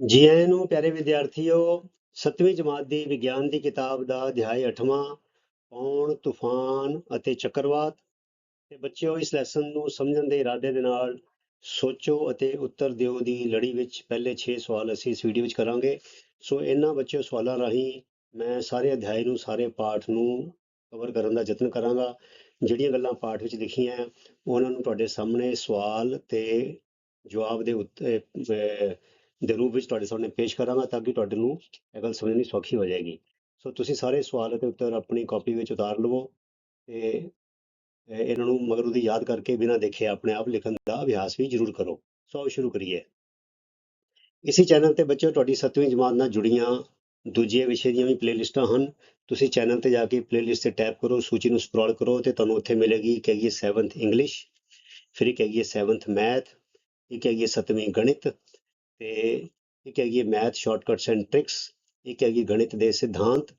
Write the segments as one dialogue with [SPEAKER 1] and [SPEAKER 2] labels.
[SPEAKER 1] ਜੀ ਆਇਆਂ ਨੂੰ ਪਿਆਰੇ ਵਿਦਿਆਰਥੀਓ 7ਵੀਂ ਜਮਾਤ ਦੀ ਵਿਗਿਆਨ ਦੀ ਕਿਤਾਬ ਦਾ ਅਧਿਆਇ 8ਵਾਂ ਪੌਣ, ਤੂਫਾਨ ਅਤੇ ਚੱਕਰਵਾਤ। ਤੇ ਬੱਚਿਓ, ਇਸ ਲੈਸਨ ਨੂੰ ਸਮਝਣ ਦੇ ਇਰਾਦੇ ਦੇ ਨਾਲ ਸੋਚੋ ਅਤੇ ਉੱਤਰ ਦਿਓ ਦੀ ਲੜੀ ਵਿੱਚ ਪਹਿਲੇ 6 ਸਵਾਲ ਅਸੀਂ ਇਸ ਵੀਡੀਓ ਵਿੱਚ ਕਰਾਂਗੇ। ਸੋ ਇਹਨਾਂ ਬੱਚਿਓ ਸਵਾਲਾਂ ਰਾਹੀਂ ਮੈਂ ਸਾਰੇ ਅਧਿਆਇ ਨੂੰ, ਸਾਰੇ ਪਾਠ ਨੂੰ ਕਵਰ ਕਰਨ ਦਾ ਯਤਨ ਕਰਾਂਗਾ। ਜਿਹੜੀਆਂ ਗੱਲਾਂ ਪਾਠ ਵਿੱਚ ਲਿਖੀਆਂ ਉਹਨਾਂ ਨੂੰ ਤੁਹਾਡੇ ਸਾਹਮਣੇ ਸਵਾਲ ਤੇ ਜਵਾਬ ਦੇ ਉੱਤੇ ਦੇ ਰੂਪ ਵਿੱਚ ਤੁਹਾਡੇ ਸਾਹਮਣੇ ਪੇਸ਼ ਕਰਾਂਗਾ ਤਾਂ ਕਿ ਤੁਹਾਡੇ ਨੂੰ ਇਹ ਗੱਲ ਸਮਝਣੀ ਸੌਖੀ ਹੋ ਜਾਏਗੀ। ਸੋ ਤੁਸੀਂ ਸਾਰੇ ਸਵਾਲ ਅਤੇ ਉੱਤਰ ਆਪਣੀ ਕਾਪੀ ਵਿੱਚ ਉਤਾਰ ਲਵੋ ਤੇ ਇਹਨਾਂ ਨੂੰ ਮਗਰ ਉਹਦੀ ਯਾਦ ਕਰਕੇ ਬਿਨਾਂ ਦੇਖੇ ਆਪਣੇ ਆਪ ਲਿਖਣ ਦਾ ਅਭਿਆਸ ਵੀ ਜ਼ਰੂਰ ਕਰੋ। ਸੋ ਸ਼ੁਰੂ ਕਰੀਏ। ਇਸੇ ਚੈਨਲ ਤੇ ਬੱਚਿਓ ਤੁਹਾਡੀ 7ਵੀਂ ਜਮਾਤ ਨਾਲ ਜੁੜੀਆਂ ਦੂਜੇ ਵਿਸ਼ੇ ਦੀਆਂ ਵੀ ਪਲੇਲਿਸਟਾਂ ਹਨ। ਤੁਸੀਂ ਚੈਨਲ ਤੇ ਜਾ ਕੇ ਪਲੇਲਿਸਟ ਤੇ ਟੈਪ ਕਰੋ, ਸੂਚੀ ਨੂੰ ਸਕਰੋਲ ਕਰੋ ਤੇ ਤੁਹਾਨੂੰ ਉੱਥੇ ਮਿਲੇਗੀ ਇੱਕ ਹੈਗੀ 7th ਇੰਗਲਿਸ਼ ਫਿਰ ਇੱਕ ਹੈਗੀ 7th ਮੈਥ ਇੱਕ ਹੈਗੀ 7ਵੀਂ ਗਣਿਤ ਤੇ ਇੱਕ ਹੈਗੀ ਮੈਥ ਸ਼ਾਰਟਕਟਸ ਐਂਡ ਟ੍ਰਿਕਸ ਇੱਕ ਹੈਗੀ ਗਣਿਤ ਦੇ ਸਿਧਾਂਤ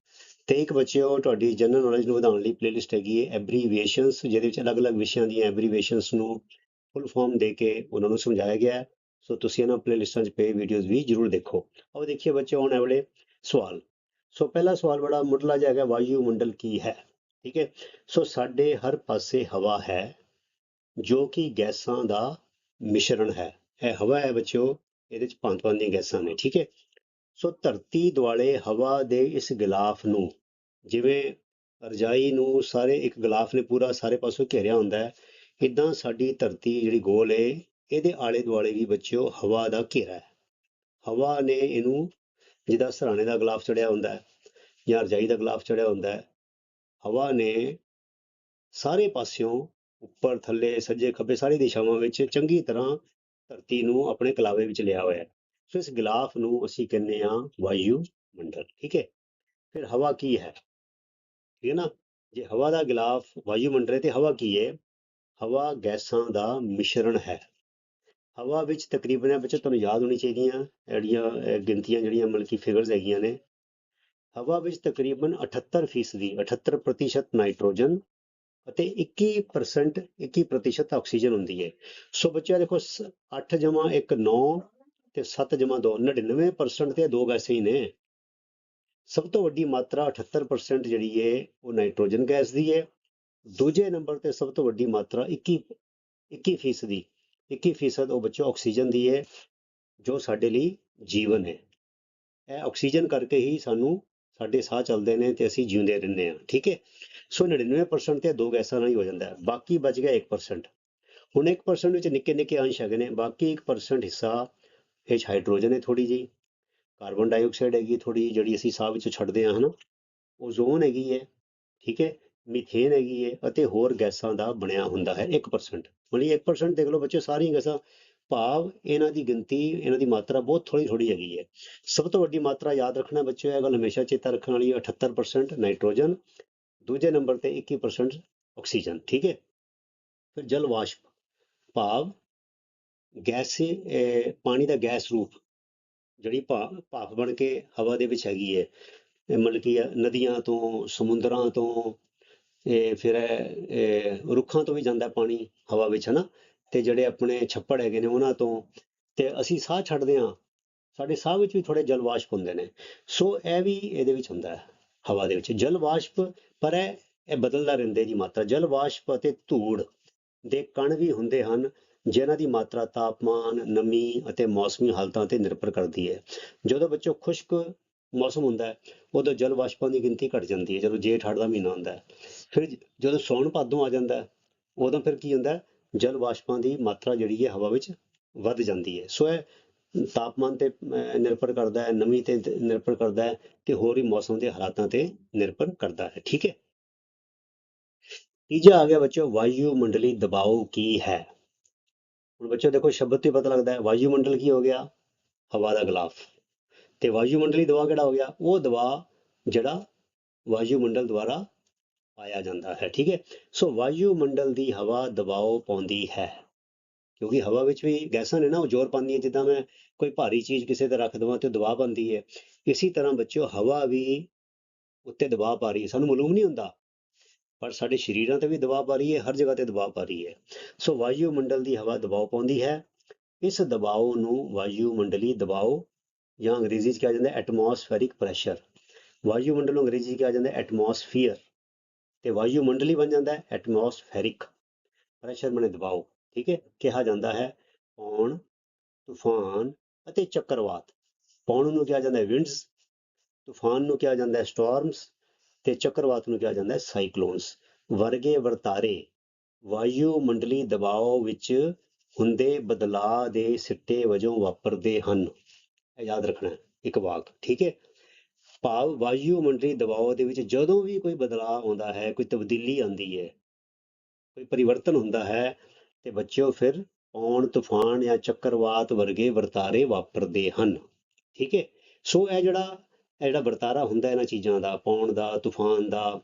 [SPEAKER 1] ਤੇ ਇੱਕ ਬੱਚਿਓ ਤੁਹਾਡੀ ਜਨਰਲ ਨੌਲੇਜ ਨੂੰ ਵਧਾਉਣ ਲਈ ਪਲੇਲਿਸਟ ਹੈਗੀ ਹੈ ਐਬਰੀਵੀਏਸ਼ਨਸ ਜਿਹਦੇ ਵਿੱਚ ਅਲੱਗ-ਅਲੱਗ ਵਿਸ਼ਿਆਂ ਦੀਆਂ ਐਬਰੀਵੀਏਸ਼ਨਸ ਨੂੰ ਫੁੱਲ ਫਾਰਮ ਦੇ ਕੇ ਉਹਨਾਂ ਨੂੰ ਸਮਝਾਇਆ ਗਿਆ ਹੈ। ਸੋ ਤੁਸੀਂ ਇਹਨਾਂ ਪਲੇਲਿਸਟਾਂ 'ਚ ਪਏ ਵੀਡੀਓਜ਼ ਵੀ ਜ਼ਰੂਰ ਦੇਖੋ। ਆਓ ਦੇਖੀਏ ਬੱਚਿਓ ਆਉਣ ਵਾਲੇ ਸਵਾਲ। ਸੋ ਪਹਿਲਾ ਸਵਾਲ ਬੜਾ ਮੁੱਢਲਾ ਜਿਹਾ ਹੈਗਾ ਵਾਯੂਮੰਡਲ ਕੀ ਹੈ? ਠੀਕ ਹੈ? ਸੋ ਸਾਡੇ ਹਰ ਪਾਸੇ ਹਵਾ ਹੈ ਜੋ ਕਿ ਗੈਸਾਂ ਦਾ ਮਿਸ਼ਰਣ ਹੈ। ਇਹ ਹਵਾ ਹੈ ਬੱਚਿਓ ਇਹਦੇ ਚ ਪੰਜ ਪੰਜ ਦੀਆਂ ਗੈਸਾਂ ਨੇ, ਠੀਕ ਹੈ? ਸੋ ਧਰਤੀ ਦੁਆਲੇ ਹਵਾ ਦੇ ਇਸ ਗਿਲਾਫ ਨੂੰ, ਜਿਵੇਂ ਰਜਾਈ ਨੂੰ ਸਾਰੇ ਇੱਕ ਗਿਲਾਫ ਨੇ, ਪੂਰਾ ਸਾਰੇ ਪਾਸੋਂ ਘੇਰਿਆ ਹੁੰਦਾ ਹੈ, ਇਦਾਂ ਸਾਡੀ ਧਰਤੀ ਜਿਹੜੀ ਗੋਲ ਏ, ਇਹਦੇ ਆਲੇ ਦੁਆਲੇ ਵੀ ਬੱਚਿਓ ਹਵਾ ਦਾ ਘੇਰਾ ਹੈ। ਹਵਾ ਨੇ ਇਹਨੂੰ ਜਿਹਦਾ ਸਰਾਣੇ ਦਾ ਗਲਾਫ ਚੜਿਆ ਹੁੰਦਾ ਹੈ ਜਾਂ ਰਜਾਈ ਦਾ ਗਲਾਫ ਚੜਿਆ ਹੁੰਦਾ ਹੈ, ਹਵਾ ਨੇ ਸਾਰੇ ਪਾਸਿਓਂ ਉੱਪਰ, ਥੱਲੇ, ਸੱਜੇ, ਖੱਬੇ ਸਾਰੀ ਦਿਸ਼ਾਵਾਂ ਵਿੱਚ ਚੰਗੀ ਤਰ੍ਹਾਂ ਧਰਤੀ ਨੂੰ ਆਪਣੇ ਕਲਾਵੇ ਵਿੱਚ ਲਿਆ ਹੋਇਆ ਹੈ। ਸੋ ਇਸ ਗਿਲਾਫ ਨੂੰ ਅਸੀਂ ਕਹਿੰਦੇ ਹਾਂ ਵਾਯੂ ਮੰਡਲ, ਠੀਕ ਹੈ? ਫਿਰ ਹਵਾ ਕੀ ਹੈ? ਠੀਕ ਹੈ ਨਾ? ਜੇ ਹਵਾ ਦਾ ਗਿਲਾਫ ਵਾਯੂ ਮੰਡਲ ਹੈ ਤੇ ਹਵਾ ਕੀ ਹੈ? ਹਵਾ ਗੈਸਾਂ ਦਾ ਮਿਸ਼ਰਣ ਹੈ। ਹਵਾ ਵਿੱਚ ਤਕਰੀਬਨ ਵਿੱਚ ਤੁਹਾਨੂੰ ਯਾਦ ਹੋਣੀ ਚਾਹੀਦੀਆਂ, ਜਿਹੜੀਆਂ ਗਿਣਤੀਆਂ ਜਿਹੜੀਆਂ ਮਤਲਬ ਕਿ ਫਿਗਰਸ ਹੈਗੀਆਂ ਨੇ। ਹਵਾ ਵਿੱਚ ਤਕਰੀਬਨ 78 ਫੀਸਦੀ 78 ਪ੍ਰਤੀਸ਼ਤ ਨਾਈਟ੍ਰੋਜਨ ਅਤੇ 21% 21% ਆਕਸੀਜਨ ਹੁੰਦੀ ਹੈ। ਸੋ ਬੱਚਿਆਂ, ਦੇਖੋ 8 ਜਮਾ 1 9 ਤੇ 7 ਜਮਾ 2 99% ਤੇ ਇਹ ਦੋ ਗੈਸਾਂ ਹੀ ਨੇ। ਸਭ ਤੋਂ ਵੱਡੀ ਮਾਤਰਾ 78% ਜਿਹੜੀ ਹੈ, ਉਹ ਨਾਈਟ੍ਰੋਜਨ ਗੈਸ ਦੀ ਹੈ। ਦੂਜੇ ਨੰਬਰ ਤੇ ਸਭ ਤੋਂ ਵੱਡੀ ਮਾਤਰਾ 21 21 ਫੀਸਦੀ 21 ਫੀਸਦ ਉਹ ਬੱਚੋ ਆਕਸੀਜਨ ਦੀ ਹੈ, ਜੋ ਸਾਡੇ ਲਈ ਜੀਵਨ ਹੈ। ਇਹ ਆਕਸੀਜਨ ਕਰਕੇ ਹੀ ਸਾਨੂੰ ਸਾਡੇ ਸਾਹ ਚੱਲਦੇ ਨੇ ਤੇ ਅਸੀਂ ਜਿਉਂਦੇ ਰਹਿੰਦੇ ਹਾਂ, ਠੀਕ ਹੈ? ਸੋ 99% ਤੇ ਦੋ ਗੈਸਾਂ ਨਾਲ ਹੀ ਹੋ ਜਾਂਦਾ ਹੈ। ਬਾਕੀ ਬਚ ਗਿਆ 1% ਹੁਣ 1% ਵਿੱਚ ਨਿੱਕੇ ਨਿੱਕੇ ਅੰਸ਼ ਹੈਗੇ ਨੇ। ਬਾਕੀ 1% ਹਿੱਸਾ ਇਹ 'ਚ ਹਾਈਡਰੋਜਨ ਹੈ ਥੋੜੀ ਜਿਹੀ। ਕਾਰਬਨ ਡਾਈਆਕਸਾਈਡ ਹੈਗੀ ਥੋੜੀ ਜਿਹੜੀ ਅਸੀਂ ਸਾਹ ਵਿੱਚੋਂ ਛੱਡਦੇ ਹਾਂ, ਹਨਾ। ਓਜ਼ੋਨ ਹੈਗੀ ਹੈ, ਠੀਕ ਹੈ। ਮੀਥੇਨ ਹੈਗੀ ਹੈ ਅਤੇ ਹੋਰ ਗੈਸਾਂ ਦਾ ਬਣਿਆ ਹੁੰਦਾ ਹੈ 1% ਮਤਲਬ 1% ਦੇਖ ਲਓ ਬੱਚੇ ਸਾਰੀਆਂ ਗੈਸਾਂ ਭਾਵ ਇਹਨਾਂ ਦੀ ਗਿਣਤੀ, ਇਹਨਾਂ ਦੀ ਮਾਤਰਾ ਬਹੁਤ ਥੋੜੀ ਥੋੜੀ ਹੈਗੀ ਹੈ। ਸਭ ਤੋਂ ਵੱਡੀ ਮਾਤਰਾ ਯਾਦ ਰੱਖਣਾ ਬੱਚਿਓ, ਇਹ ਗੱਲ ਹਮੇਸ਼ਾ ਚੇਤਾ ਰੱਖਣ ਵਾਲੀ ਹੈ 78% ਨਾਈਟ੍ਰੋਜਨ ਦੂਜੇ ਨੰਬਰ ਤੇ 21% ਆਕਸੀਜਨ, ਠੀਕ ਹੈ? ਫਿਰ ਜਲ ਵਾਸ਼ਪ ਭਾਵ ਗੈਸ ਪਾਣੀ ਦਾ ਗੈਸ ਰੂਪ, ਜਿਹੜੀ ਭਾ- ਭਾਪ ਬਣ ਕੇ ਹਵਾ ਦੇ ਵਿੱਚ ਹੈਗੀ ਹੈ ਮਤਲਬ ਕਿ ਨਦੀਆਂ ਤੋਂ, ਸਮੁੰਦਰਾਂ ਤੋਂ, ਇਹ ਫਿਰ ਰੁੱਖਾਂ ਤੋਂ ਵੀ ਜਾਂਦਾ ਪਾਣੀ ਹਵਾ ਵਿੱਚ ਹਨਾ ਤੇ ਜਿਹੜੇ ਆਪਣੇ ਛੱਪੜ ਹੈਗੇ ਨੇ ਉਹਨਾਂ ਤੋਂ, ਤੇ ਅਸੀਂ ਸਾਹ ਛੱਡਦੇ ਹਾਂ, ਸਾਡੇ ਸਾਹ ਵਿੱਚ ਵੀ ਥੋੜੇ ਜਲਵਾਸ਼ਪ ਹੁੰਦੇ ਨੇ, ਸੋ ਇਹ ਵੀ ਇਹਦੇ ਵਿੱਚ ਹੁੰਦਾ ਹੈ। ਹਵਾ ਦੇ ਵਿੱਚ। ਜਲ ਵਾਸ਼ਪ ਪਰ ਇਹ ਇਹ ਬਦਲਦਾ ਰਹਿੰਦੇ ਦੀ ਮਾਤਰਾ। ਜਲ ਵਾਸ਼ਪ ਅਤੇ ਧੂੜ ਦੇ ਕਣ ਵੀ ਹੁੰਦੇ ਹਨ, ਜਿਨ੍ਹਾਂ ਦੀ ਮਾਤਰਾ ਤਾਪਮਾਨ, ਨਮੀ ਅਤੇ ਮੌਸਮੀ ਹਾਲਤਾਂ ਤੇ ਨਿਰਭਰ ਕਰਦੀ ਹੈ। ਜਦੋਂ ਬੱਚੋ ਖੁਸ਼ਕ ਮੌਸਮ ਹੁੰਦਾ ਹੈ, ਉਦੋਂ ਜਲ ਵਾਸ਼ਪਾਂ ਦੀ ਗਿਣਤੀ ਘਟ ਜਾਂਦੀ ਹੈ। ਜਦੋਂ ਜੇਠ ਹੜ ਦਾ ਮਹੀਨਾ ਹੁੰਦਾ ਹੈ, ਫਿਰ ਜਦੋਂ ਸੌਣ ਭਾਦੋਂ ਆ ਜਾਂਦਾ ਹੈ, ਉਦੋਂ ਫਿਰ ਕੀ ਹੁੰਦਾ ਹੈ? ਜਲ ਵਾਸ਼ਪਾਂ ਦੀ ਮਾਤਰਾ ਜਿਹੜੀ ਹੈ, ਹਵਾ ਵਿੱਚ ਵੱਧ ਜਾਂਦੀ ਹੈ। ਸੋ ਇਹ ਤਾਪਮਾਨ ਤੇ ਅਹ, ਨਿਰਭਰ ਕਰਦਾ ਹੈ ਨਮੀ ਤੇ ਨਿਰਭਰ ਕਰਦਾ ਹੈ ਤੇ ਹੋਰ ਵੀ ਮੌਸਮ ਦੇ ਹਾਲਾਤਾਂ ਤੇ ਨਿਰਭਰ ਕਰਦਾ ਹੈ ਠੀਕ ਹੈ? ਤੀਜਾ ਆ ਗਿਆ ਬੱਚੋ ਵਾਯੂ ਮੰਡਲੀ ਦਬਾਅ ਕੀ ਹੈ? ਹੁਣ ਬੱਚੋ ਦੇਖੋ ਸ਼ਬਦ ਤੇ ਪਤਾ ਲੱਗਦਾ ਹੈ ਵਾਯੂ ਮੰਡਲ ਕੀ ਹੋ ਗਿਆ? ਹਵਾ ਦਾ ਗਲਾਫ। ਤੇ ਵਾਯੂ ਮੰਡਲੀ ਦਬਾਅ ਕਿਹੜਾ ਹੋ ਗਿਆ? ਉਹ ਦਬਾਅ ਜਿਹੜਾ ਵਾਯੂ ਮੰਡਲ ਦੁਆਰਾ ਪਾਇਆ ਜਾਂਦਾ ਹੈ ਠੀਕ ਹੈ? ਸੋ ਵਾਯੂ ਮੰਡਲ ਦੀ ਹਵਾ ਦਬਾਅ ਪਾਉਂਦੀ ਹੈ। ਕਿਉਂਕਿ ਹਵਾ ਵਿੱਚ ਵੀ ਗੈਸਾਂ ਨੇ ਨਾ, ਉਹ ਜ਼ੋਰ ਪਾਉਂਦੀਆਂ, ਜਿੱਦਾਂ ਮੈਂ ਕੋਈ ਭਾਰੀ ਚੀਜ਼ ਕਿਸੇ ਤੇ ਰੱਖ ਦਵਾਂ ਤੇ ਦਬਾਅ ਪਾਉਂਦੀ ਹੈ। ਇਸੇ ਤਰ੍ਹਾਂ ਬੱਚਿਓ, ਹਵਾ ਵੀ ਉੱਤੇ ਦਬਾਅ ਪਾ ਰਹੀ ਹੈ। ਸਾਨੂੰ ਮਾਲੂਮ ਨਹੀਂ ਹੁੰਦਾ, ਪਰ ਸਾਡੇ ਸਰੀਰਾਂ ਤੇ ਵੀ ਦਬਾਅ ਪਾ ਰਹੀ ਹੈ, ਹਰ ਜਗ੍ਹਾ ਤੇ ਦਬਾਅ ਪਾ ਰਹੀ ਹੈ। ਸੋ ਵਾਯੂ ਮੰਡਲ ਦੀ ਹਵਾ ਦਬਾਅ ਪਾਉਂਦੀ ਹੈ। ਇਸ ਦਬਾਅ ਨੂੰ ਵਾਯੂ ਮੰਡਲੀ ਦਬਾਅ ਜਾਂ ਅੰਗਰੇਜ਼ੀ 'ਚ ਕਿਹਾ ਜਾਂਦਾ ਐਟਮੋਸਫੈਰਿਕ ਪ੍ਰੈਸ਼ਰ। ਵਾਯੂਮੰਡਲ ਨੂੰ ਅੰਗਰੇਜ਼ੀ 'ਚ ਕਿਹਾ ਜਾਂਦਾ ਐਟਮੋਸਫੀਅਰ। ਤੇ ਵਾਯੂਮੰਡਲੀ ਬਣ ਜਾਂਦਾ ਹੈ ਐਟਮੋਸਫੈਰਿਕ। ਪ੍ਰੈਸ਼ਰ ਮਨੇ ਦਬਾਅ ਠੀਕ ਹੈ, ਕਿਹਾ ਜਾਂਦਾ ਹੈ ਪੌਣ, ਤੂਫਾਨ ਅਤੇ ਚੱਕਰਵਾਤ। ਪੌਣ ਨੂੰ ਕਿਹਾ ਜਾਂਦਾ ਹੈ ਵਿੰਡਸ ਤੂਫਾਨ ਨੂੰ ਕਿਹਾ ਜਾਂਦਾ ਹੈ ਸਟਾਰਮਸ ਤੇ ਚੱਕਰਵਾਤ ਨੂੰ ਕਿਹਾ ਜਾਂਦਾ ਹੈ ਸਾਈਕਲੋਨਸ ਵਰਗੇ ਵਰਤਾਰੇ ਵਾਯੂਮੰਡਲੀ ਦਬਾਅ ਵਿੱਚ ਹੁੰਦੇ ਬਦਲਾਅ ਦੇ ਸਿੱਟੇ ਵਜੋਂ ਵਾਪਰਦੇ ਹਨ। ਇਹ ਯਾਦ ਰੱਖਣਾ ਇੱਕ ਵਾਕ, ਠੀਕ ਹੈ? ਭਾਵ ਵਾਯੂ ਮੰਡਲੀ ਦਬਾਅ ਦੇ ਵਿੱਚ ਜਦੋਂ ਵੀ ਕੋਈ ਬਦਲਾਅ ਆਉਂਦਾ ਹੈ, ਕੋਈ ਤਬਦੀਲੀ ਆਉਂਦੀ ਹੈ, ਕੋਈ ਪਰਿਵਰਤਨ ਹੁੰਦਾ ਹੈ ਤੇ ਬੱਚਿਓ ਫਿਰ ਪੌਣ ਤੂਫਾਨ ਜਾਂ ਚੱਕਰਵਾਤ ਵਰਗੇ ਵਰਤਾਰੇ ਵਾਪਰਦੇ ਹਨ। ਠੀਕ ਹੈ ਸੋ ਇਹ ਜਿਹੜਾ ਇਹ ਜਿਹੜਾ ਵਰਤਾਰਾ ਹੁੰਦਾ ਇਹਨਾਂ ਚੀਜ਼ਾਂ ਦਾ, ਪੌਣ ਦਾ, ਤੂਫਾਨ ਦਾ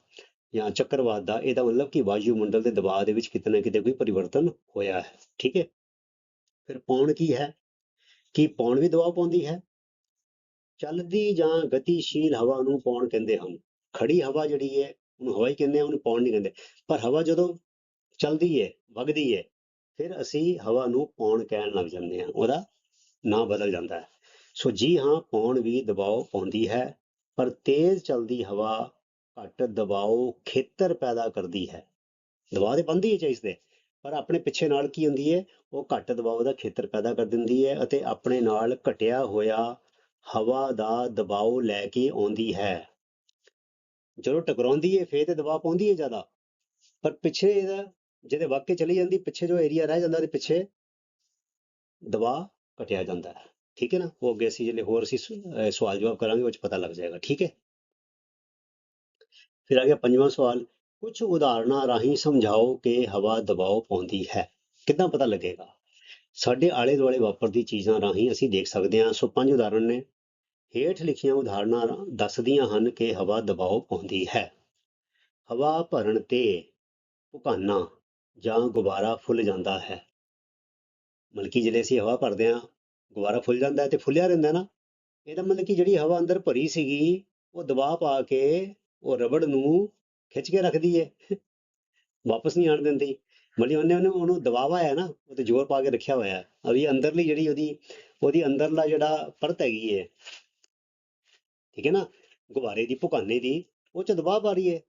[SPEAKER 1] ਜਾਂ ਚੱਕਰਵਾਤ ਦਾ, ਇਹਦਾ ਮਤਲਬ ਕਿ ਵਾਯੂਮੰਡਲ ਦੇ ਦਬਾਅ ਦੇ ਵਿੱਚ ਕਿਤੇ ਨਾ ਕਿਤੇ ਕੋਈ ਪਰਿਵਰਤਨ ਹੋਇਆ ਹੈ। ਠੀਕ ਹੈ ਫਿਰ ਪੌਣ ਕੀ ਹੈ? ਕੀ ਪੌਣ ਵੀ ਦਬਾਅ ਪਾਉਂਦੀ ਹੈ? ਚੱਲਦੀ ਜਾਂ ਗਤੀਸ਼ੀਲ ਹਵਾ ਨੂੰ ਪੌਣ ਕਹਿੰਦੇ ਹਨ। ਖੜੀ ਹਵਾ ਜਿਹੜੀ ਹੈ, ਉਹਨੂੰ ਹਵਾ ਹੀ ਕਹਿੰਦੇ ਆ, ਉਹਨੂੰ ਪੌਣ ਨਹੀਂ ਕਹਿੰਦੇ। ਪਰ ਹਵਾ ਜਦੋਂ ਚੱਲਦੀ ਹੈ, ਵਗਦੀ ਹੈ ਫਿਰ ਅਸੀਂ ਹਵਾ ਨੂੰ ਪੌਣ ਕਹਿਣ ਲੱਗ ਜਾਂਦੇ ਹਾਂ, ਉਹਦਾ ਨਾਂ ਬਦਲ ਜਾਂਦਾ ਹੈ। ਸੋ ਜੀ ਹਾਂ ਪੌਣ ਵੀ ਦਬਾਅ ਪਾਉਂਦੀ ਹੈ, ਪਰ ਤੇਜ਼ ਚੱਲਦੀ ਹਵਾ ਘੱਟ ਦਬਾਅ ਖੇਤਰ ਪੈਦਾ ਕਰਦੀ ਹੈ। ਦਬਾਅ ਤੇ ਪਾਉਂਦੀ ਹੈ ਚਾਹੀਸ ਦੇ, ਪਰ ਆਪਣੇ ਪਿੱਛੇ ਨਾਲ ਕੀ ਹੁੰਦੀ ਹੈ? ਉਹ ਘੱਟ ਦਬਾਅ ਦਾ ਖੇਤਰ ਪੈਦਾ ਕਰ ਦਿੰਦੀ ਹੈ ਅਤੇ ਆਪਣੇ ਨਾਲ ਘਟਿਆ ਹੋਇਆ ਹਵਾ ਦਾ ਦਬਾਅ ਲੈ ਕੇ ਆਉਂਦੀ ਹੈ। ਜਦੋਂ ਟਕਰਾਉਂਦੀ ਹੈ, ਫੇਰ ਤੇ ਦਬਾਅ ਪਾਉਂਦੀ ਹੈ ਜ਼ਿਆਦਾ, ਪਰ ਪਿੱਛੇ ਇਹਦਾ ਜਿਹਦੇ ਵਾਕੇ ਚਲੀ ਜਾਂਦੀ, ਪਿੱਛੇ ਜੋ ਏਰੀਆ ਰਹਿ ਜਾਂਦਾ ਉਹਦੇ ਪਿੱਛੇ ਦਬਾਅ ਘਟਿਆ ਜਾਂਦਾ ਹੈ। ਠੀਕ ਹੈ ਨਾ? ਉਹ ਅੱਗੇ ਅਸੀਂ ਜਿਹੜੇ ਹੋਰ ਅਸੀਂ ਸਵਾਲ ਜਵਾਬ ਕਰਾਂਗੇ, ਉਹ ਚ ਪਤਾ ਲੱਗ ਜਾਏਗਾ। ਠੀਕ ਹੈ? ਫਿਰ ਆ ਗਿਆ ਪੰਜਵਾਂ ਸਵਾਲ। ਕੁਝ ਉਦਾਹਰਨਾਂ ਰਾਹੀਂ ਸਮਝਾਓ ਕਿ ਹਵਾ ਦਬਾਅ ਪਾਉਂਦੀ ਹੈ। ਕਿੱਦਾਂ ਪਤਾ ਲੱਗੇਗਾ? ਸਾਡੇ ਆਲੇ ਦੁਆਲੇ ਵਾਪਰਦੀ ਚੀਜ਼ਾਂ ਰਾਹੀਂ ਅਸੀਂ ਦੇਖ ਸਕਦੇ ਹਾਂ। ਸੋ ਪੰਜ ਉਦਾਹਰਣ ਨੇ। ਹੇਠ ਲਿਖੀਆਂ ਉਦਾਹਰਨਾਂ ਦੱਸਦੀਆਂ ਹਨ ਕਿ ਹਵਾ ਦਬਾਅ ਪਾਉਂਦੀ ਹੈ। ਹਵਾ ਭਰਨ ਤੇ ਭੁਕਾਨਾ। ਜਾਂ ਗੁਬਾਰਾ ਫੁੱਲ ਜਾਂਦਾ ਹੈ। ਮਤਲਬ ਕਿ ਜਿਹੜੇ ਅਸੀਂ ਹਵਾ ਭਰਦੇ ਹਾਂ, ਗੁਬਾਰਾ ਫੁੱਲ ਜਾਂਦਾ ਹੈ ਤੇ ਫੁੱਲਿਆ ਰਹਿੰਦਾ ਨਾ, ਇਹਦਾ ਮਤਲਬ ਕਿ ਜਿਹੜੀ ਹਵਾ ਅੰਦਰ ਭਰੀ ਸੀਗੀ, ਉਹ ਦਬਾਅ ਪਾ ਕੇ ਉਹ ਰਬੜ ਨੂੰ ਖਿੱਚ ਕੇ ਰੱਖਦੀ ਹੈ। ਵਾਪਸ ਨਹੀਂ ਆਣ ਦਿੰਦੀ। ਮਤਲਬ ਉਹਨੇ ਉਹਨੂੰ ਉਹਨੂੰ ਦਬਾਵਾ ਹੈ ਨਾ, ਉਹ ਤੇ ਜ਼ੋਰ ਪਾ ਕੇ ਰੱਖਿਆ ਹੋਇਆ ਹੈ। ਅਭੀ ਅੰਦਰਲੀ ਜਿਹੜੀ ਉਹਦੀ ਉਹਦੀ ਅੰਦਰਲਾ ਜਿਹੜਾ ਪਰਤ ਹੈਗੀ ਹੈ, ਠੀਕ ਹੈ ਨਾ, ਗੁਬਾਰੇ ਦੀ, ਭੁਕਾਨੇ ਦੀ, ਉਹ ਚ ਦਬਾਅ ਪਾ ਰਹੀ ਹੈ,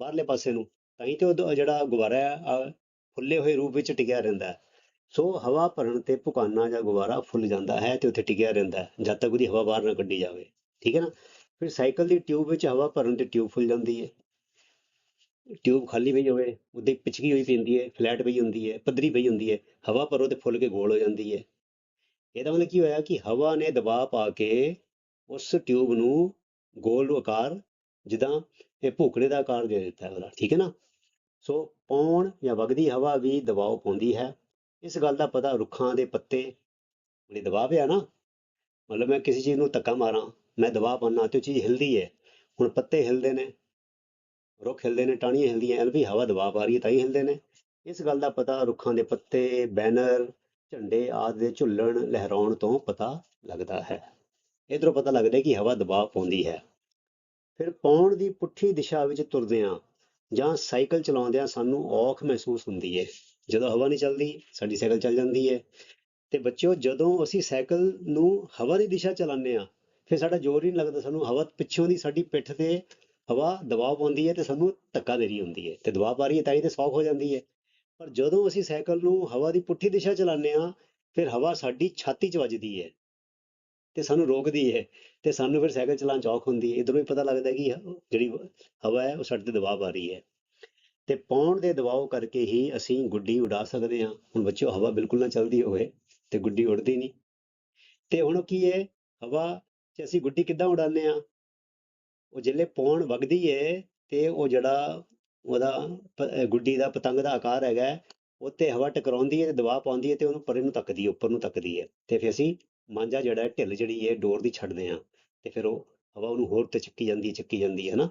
[SPEAKER 1] ਬਾਹਰਲੇ ਪਾਸੇ ਨੂੰ। ਤਾਂ ਹੀ ਤੇ ਉਹ ਜਿਹੜਾ ਗੁਬਾਰਾ ਫੁੱਲੇ ਹੋਏ ਰੂਪ ਵਿੱਚ ਟਿਕਿਆ ਰਹਿੰਦਾ ਹੈ। ਸੋ ਹਵਾ ਭਰਨ ਤੇ ਭੁਕਾਨਾ ਜਾਂ ਗੁਬਾਰਾ ਫੁੱਲ ਜਾਂਦਾ ਹੈ ਤੇ ਉੱਥੇ ਟਿਕਿਆ ਰਹਿੰਦਾ ਹੈ, ਜਦ ਤੱਕ ਉਹਦੀ ਹਵਾ ਬਾਹਰ ਨਾ ਕੱਢੀ ਜਾਵੇ। ਠੀਕ ਹੈ ਨਾ? ਫਿਰ ਸਾਈਕਲ ਦੀ ਟਿਊਬ ਵਿੱਚ ਹਵਾ ਭਰਨ ਤੇ ਟਿਊਬ ਫੁੱਲ ਜਾਂਦੀ ਹੈ। ਟਿਊਬ ਖਾਲੀ ਪਈ ਹੋਵੇ, ਉਹਦੇ ਪਿਚਕੀ ਹੋਈ ਪੈਂਦੀ ਹੈ, ਫਲੈਟ ਪਈ ਹੁੰਦੀ ਹੈ, ਪੱਧਰੀ ਪਈ ਹੁੰਦੀ ਹੈ, ਹਵਾ ਭਰੋ ਤੇ ਫੁੱਲ ਕੇ ਗੋਲ ਹੋ ਜਾਂਦੀ ਹੈ। ਇਹਦਾ ਮਤਲਬ ਕੀ ਹੋਇਆ ਕਿ ਹਵਾ ਨੇ ਦਬਾਅ ਪਾ ਕੇ ਉਸ ਟਿਊਬ ਨੂੰ ਗੋਲ ਆਕਾਰ ਜਿੱਦਾਂ ਇਹ ਭੂਖੜੇ ਦਾ ਆਕਾਰ ਦੇ ਦਿੱਤਾ ਹੈ ਉਹਦਾ। ਠੀਕ ਹੈ ਨਾ? ਸੋ ਪੌਣ ਜਾਂ ਵਗਦੀ ਹਵਾ ਵੀ ਦਬਾਅ ਪਾਉਂਦੀ ਹੈ। ਇਸ ਗੱਲ ਦਾ ਪਤਾ ਰੁੱਖਾਂ ਦੇ ਪੱਤੇ ਜਿਹੜੇ ਦਬਾਅ ਪਿਆ ਨਾ। ਮਤਲਬ ਮੈਂ ਕਿਸੇ ਚੀਜ਼ ਨੂੰ ਧੱਕਾ ਮਾਰਾਂ, ਮੈਂ ਦਬਾਅ ਪਾਉਣਾ ਤੇ ਉਹ ਚੀਜ਼ ਹਿਲਦੀ ਹੈ। ਹੁਣ ਪੱਤੇ ਹਿਲਦੇ ਨੇ, ਰੁੱਖ ਹਿਲਦੇ ਨੇ, ਟਾਹਣੀਆਂ ਹਿਲਦੀਆਂ ਹਨ ਵੀ ਹਵਾ ਦਬਾਅ ਪਾ ਰਹੀ ਹੈ ਤਾਂ ਹੀ ਹਿਲਦੇ ਨੇ। ਇਸ ਗੱਲ ਦਾ ਪਤਾ ਰੁੱਖਾਂ ਦੇ ਪੱਤੇ, ਬੈਨਰ, ਝੰਡੇ ਆਦਿ ਦੇ ਝੁੱਲਣ, ਲਹਿਰਾਉਣ ਤੋਂ ਪਤਾ ਲੱਗਦਾ ਹੈ। ਇਧਰੋਂ ਪਤਾ ਲੱਗਦਾ ਕਿ ਹਵਾ ਦਬਾਅ ਪਾਉਂਦੀ ਹੈ। ਫਿਰ ਪਾਉਣ ਦੀ ਪੁੱਠੀ ਦਿਸ਼ਾ ਵਿੱਚ ਤੁਰਦਿਆਂ ਜਾਂ ਸਾਈਕਲ ਚਲਾਉਂਦਿਆਂ ਸਾਨੂੰ ਔਖ ਮਹਿਸੂਸ ਹੁੰਦੀ ਹੈ ਜਦੋਂ ਹਵਾ ਨਹੀਂ ਚੱਲਦੀ, ਸਾਡੀ ਸਾਈਕਲ ਚੱਲ ਜਾਂਦੀ ਹੈ ਤੇ ਬੱਚਿਓ, ਜਦੋਂ ਅਸੀਂ ਸਾਈਕਲ ਨੂੰ ਹਵਾ ਦੀ ਦਿਸ਼ਾ ਚਲਾਉਂਦੇ ਆ ਫਿਰ ਸਾਡਾ ਜ਼ੋਰ ਹੀ ਨਹੀਂ ਲੱਗਦਾ, ਸਾਨੂੰ ਹਵਾ ਪਿੱਛੋਂ ਦੀ ਸਾਡੀ ਪਿੱਠ ਤੇ ਹਵਾ ਦਬਾਅ ਪਾਉਂਦੀ ਹੈ ਤੇ ਸਾਨੂੰ ਧੱਕਾ ਦੇ ਰਹੀ ਹੁੰਦੀ ਹੈ ਤੇ ਦਬਾਅ ਪਾ ਰਹੀ ਹੈ ਤਾਂ ਹੀ ਤੇ ਸੌਖ ਹੋ ਜਾਂਦੀ ਹੈ ਪਰ ਜਦੋਂ ਅਸੀਂ ਸਾਈਕਲ ਨੂੰ ਹਵਾ ਦੀ ਪੁੱਠੀ ਦਿਸ਼ਾ ਚਲਾਉਂਦੇ ਆ ਫਿਰ ਹਵਾ ਸਾਡੀ ਛਾਤੀ 'ਚ ਵੱਜਦੀ ਹੈ ਤੇ ਸਾਨੂੰ ਰੋਕਦੀ ਹੈ ਤੇ ਸਾਨੂੰ ਫਿਰ ਸਾਈਕਲ ਚਲਾਉਣ ਚੌਕ ਹੁੰਦੀ ਹੈ। ਇਧਰੋਂ ਹੀ ਪਤਾ ਲੱਗਦਾ ਕਿ ਜਿਹੜੀ ਹਵਾ ਹੈ ਉਹ ਸਾਡੇ ਤੇ ਦਬਾਅ ਪਾ ਰਹੀ ਹੈ। ਤੇ ਪਾਉਣ ਦੇ ਦਬਾਅ ਕਰਕੇ ਹੀ ਅਸੀਂ ਗੁੱਡੀ ਉਡਾ ਸਕਦੇ ਹਾਂ। ਹੁਣ ਬੱਚਿਓ ਹਵਾ ਬਿਲਕੁਲ ਨਾ ਚੱਲਦੀ ਹੋਵੇ ਤੇ ਗੁੱਡੀ ਉੜਦੀ ਨਹੀਂ। ਤੇ ਹੁਣ ਕੀ ਹੈ? ਹਵਾ 'ਚ ਅਸੀਂ ਗੁੱਡੀ ਕਿੱਦਾਂ ਉਡਾਉਂਦੇ ਆ ਉਹ ਜਿਹੜੇ ਪੌਣ ਵਗਦੀ ਹੈ ਤੇ ਉਹ ਜਿਹੜਾ ਉਹਦਾ ਗੁੱਡੀ ਦਾ ਪਤੰਗ ਦਾ ਆਕਾਰ ਹੈਗਾ ਹੈ, ਉੱਤੇ ਹਵਾ ਟਕਰਾਉਂਦੀ ਹੈ ਤੇ ਦਬਾਅ ਪਾਉਂਦੀ ਹੈ ਤੇ ਉਹਨੂੰ ਪਰੇ ਨੂੰ ਤੱਕਦੀ ਹੈ ਉੱਪਰ ਨੂੰ ਤੱਕਦੀ ਹੈ। ਤੇ ਫਿਰ ਅਸੀਂ ਮਾਂਜਾ ਜਿਹੜਾ ਹੈ, ਢਿੱਲ ਜਿਹੜੀ ਹੈ ਡੋਰ ਦੀ ਛੱਡਦੇ ਹਾਂ ਤੇ ਫਿਰ ਉਹ ਹਵਾ ਉਹਨੂੰ ਹੋਰ ਤੇ ਚੱਕੀ ਜਾਂਦੀ ਹੈ ਚੱਕੀ ਜਾਂਦੀ ਹੈ ਨਾ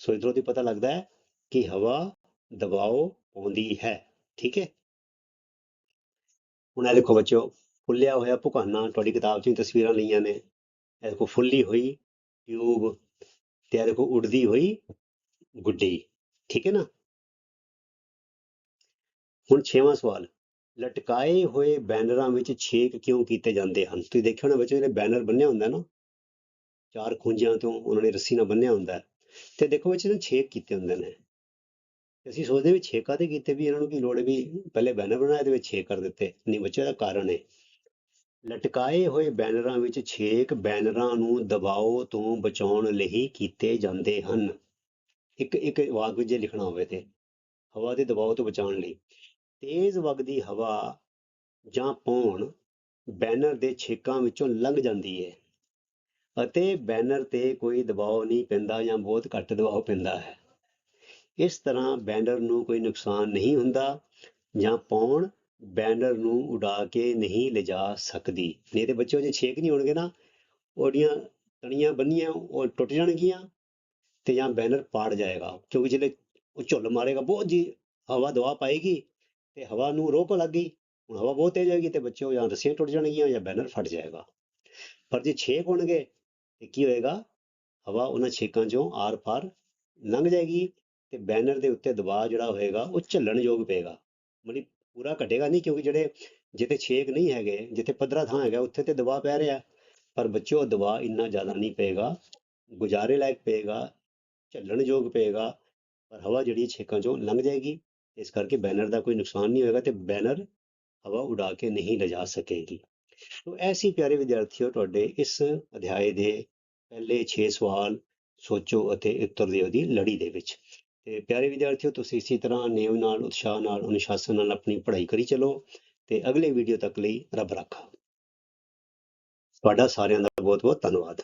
[SPEAKER 1] ਸੋ ਇਧਰੋਂ ਦੀ ਪਤਾ ਲੱਗਦਾ ਹੈ ਕਿ ਹਵਾ ਦਬਾਅ ਪਾਉਂਦੀ ਹੈ ਠੀਕ ਹੈ? ਹੁਣ ਇਹ ਦੇਖੋ ਬੱਚਿਓ ਫੁੱਲਿਆ ਹੋਇਆ ਭੁਕਾਨਾ ਤੁਹਾਡੀ ਕਿਤਾਬ 'ਚ ਹੀ ਤਸਵੀਰਾਂ ਲਈਆਂ ਨੇ। ਇਹ ਦੇਖੋ ਫੁੱਲੀ ਹੋਈ ਟਿਊਬ ਤੇ ਇਹ ਦੇਖੋ ਉੜਦੀ ਹੋਈ ਗੁੱਡੀ ਠੀਕ ਹੈ ਨਾ? ਹੁਣ ਛੇਵਾਂ ਸਵਾਲ ਲਟਕਾਏ ਹੋਏ ਬੈਨਰਾਂ ਵਿੱਚ ਛੇਕ ਕਿਉਂ ਕੀਤੇ ਜਾਂਦੇ ਹਨ? ਤੁਸੀਂ ਦੇਖਿਆ ਹੋਣਾ ਬੱਚੋ ਜਿਹੜੇ ਬੈਨਰ ਬੰਨਿਆ ਹੁੰਦਾ ਨਾ, ਚਾਰ ਖੂੰਜਿਆਂ ਤੋਂ ਉਹਨਾਂ ਨੇ ਰੱਸੀ ਨਾਲ ਬੰਨਿਆ ਹੁੰਦਾ ਹੈ। ਤੇ ਦੇਖੋ ਬੱਚੇ ਨਾ ਛੇਕ ਕੀਤੇ ਹੁੰਦੇ ਨੇ। ਅਸੀਂ ਸੋਚਦੇ ਵੀ ਛੇਕ ਕਾਹਦੇ ਕੀਤੇ? ਵੀ ਇਹਨਾਂ ਨੂੰ ਕੀ ਲੋੜ ਹੈ ਵੀ ਪਹਿਲੇ ਬੈਨਰ ਬਣਾਏ ਤੇ ਵਿੱਚ ਛੇਕ ਕਰ ਦਿੱਤੇ। ਨਹੀਂ ਬੱਚੇ ਦਾ ਕਾਰਨ ਹੈ ਲਟਕਾਏ ਹੋਏ ਬੈਨਰਾਂ ਵਿੱਚ ਛੇਕ ਬੈਨਰਾਂ ਨੂੰ ਦਬਾਅ ਤੋਂ ਬਚਾਉਣ ਲਈ ਕੀਤੇ ਜਾਂਦੇ ਹਨ। ਇੱਕ ਇੱਕ ਵਾਕ ਵਿੱਚ ਜੇ ਲਿਖਣਾ ਹੋਵੇ ਤੇ, ਹਵਾ ਦੇ ਦਬਾਅ ਤੋਂ ਬਚਾਉਣ ਲਈ। ਤੇਜ਼ ਵਗਦੀ ਹਵਾ ਜਾਂ ਪੌਣ ਬੈਨਰ ਦੇ ਛੇਕਾਂ ਵਿੱਚੋਂ ਲੰਘ ਜਾਂਦੀ ਹੈ ਅਤੇ ਬੈਨਰ ਤੇ ਕੋਈ ਦਬਾਅ ਨਹੀਂ ਪੈਂਦਾ ਜਾਂ ਬਹੁਤ ਘੱਟ ਦਬਾਅ ਪੈਂਦਾ ਹੈ। ਇਸ ਤਰ੍ਹਾਂ ਬੈਨਰ ਨੂੰ ਕੋਈ ਨੁਕਸਾਨ ਨਹੀਂ ਹੁੰਦਾ ਜਾਂ ਪੌਣ ਬੈਨਰ ਨੂੰ ਉਡਾ ਕੇ ਨਹੀਂ ਲਿਜਾ ਸਕਦੀ। ਨਹੀਂ ਤੇ ਬੱਚਿਓ, ਜੇ ਛੇਕ ਨਹੀਂ ਹੋਣਗੇ ਨਾ, ਉਹਦੀਆਂ ਤਣੀਆਂ ਬੰਨੀਆਂ, ਉਹ ਟੁੱਟ ਜਾਣਗੀਆਂ ਤੇ ਜਾਂ ਬੈਨਰ ਪਾੜ ਜਾਏਗਾ ਕਿਉਂਕਿ ਜਿਹੜੇ ਉਹ ਝੁੱਲ ਮਾਰੇਗਾ, ਬਹੁਤ ਜੀ ਹਵਾ ਦਵਾ ਪਾਏਗੀ ਤੇ ਹਵਾ ਨੂੰ ਰੋਕ ਲੱਗ ਗਈ। ਹੁਣ ਹਵਾ ਬਹੁਤ ਤੇਜ਼ ਹੋਏਗੀ ਤੇ ਬੱਚਿਓ ਜਾਂ ਰੱਸੀਆਂ ਟੁੱਟ ਜਾਣਗੀਆਂ ਜਾਂ ਬੈਨਰ ਫਟ ਜਾਏਗਾ। ਪਰ ਜੇ ਛੇਕ ਹੋਣਗੇ ਤੇ ਕੀ ਹੋਏਗਾ? ਹਵਾ ਉਹਨਾਂ ਛੇਕਾਂ ਚੋਂ ਆਰ ਪਾਰ ਲੰਘ ਜਾਏਗੀ ਤੇ ਬੈਨਰ ਦੇ ਉੱਤੇ ਦਬਾਅ ਜਿਹੜਾ ਹੋਏਗਾ ਉਹ ਝੱਲਣਯੋਗ ਪਏਗਾ। ਮਤਲਬ ਪੂਰਾ ਘਟੇਗਾ ਨਹੀਂ ਕਿਉਂਕਿ ਜਿਹੜੇ ਜਿੱਥੇ ਛੇਕ ਨਹੀਂ ਹੈਗੇ, ਜਿੱਥੇ ਪੱਧਰਾ ਥਾਂ ਹੈਗਾ, ਉੱਥੇ ਤੇ ਦਬਾਅ ਪੈ ਰਿਹਾ। ਪਰ ਬੱਚਿਓ, ਦਬਾਅ ਇੰਨਾ ਜ਼ਿਆਦਾ ਨਹੀਂ ਪਏਗਾ। ਗੁਜ਼ਾਰੇ ਲਾਇਕ ਪਏਗਾ ਝੱਲਣਯੋਗ ਪਏਗਾ। ਪਰ ਹਵਾ ਜਿਹੜੀ ਛੇਕਾਂ ਚੋਂ ਲੰਘ ਜਾਏਗੀ। ਇਸ ਕਰਕੇ ਬੈਨਰ ਦਾ ਕੋਈ ਨੁਕਸਾਨ ਨਹੀਂ ਹੋਏਗਾ ਤੇ ਬੈਨਰ ਹਵਾ ਉਡਾ ਕੇ ਨਹੀਂ ਲਿਜਾ ਸਕੇਗੀ। ਸੋ ਐਸੀ ਪਿਆਰੇ ਵਿਦਿਆਰਥੀਓ ਤੁਹਾਡੇ ਇਸ ਅਧਿਆਏ ਦੇ ਪਹਿਲੇ 6 ਸਵਾਲ ਸੋਚੋ ਅਤੇ ਉੱਤਰ ਦਿਓ ਦੀ ਲੜੀ ਦੇ ਵਿੱਚ। ਤੇ ਪਿਆਰੇ ਵਿਦਿਆਰਥੀਓ ਤੁਸੀਂ ਇਸੇ ਤਰ੍ਹਾਂ ਨੇਮ ਨਾਲ, ਉਤਸ਼ਾਹ ਨਾਲ, ਅਨੁਸ਼ਾਸਨ ਨਾਲ ਆਪਣੀ ਪੜ੍ਹਾਈ ਕਰੀ ਚਲੋ ਤੇ ਅਗਲੇ ਵੀਡੀਓ ਤੱਕ ਲਈ ਰੱਬ ਰਾਖਾ। ਤੁਹਾਡਾ ਸਾਰਿਆਂ ਦਾ ਬਹੁਤ ਬਹੁਤ ਧੰਨਵਾਦ।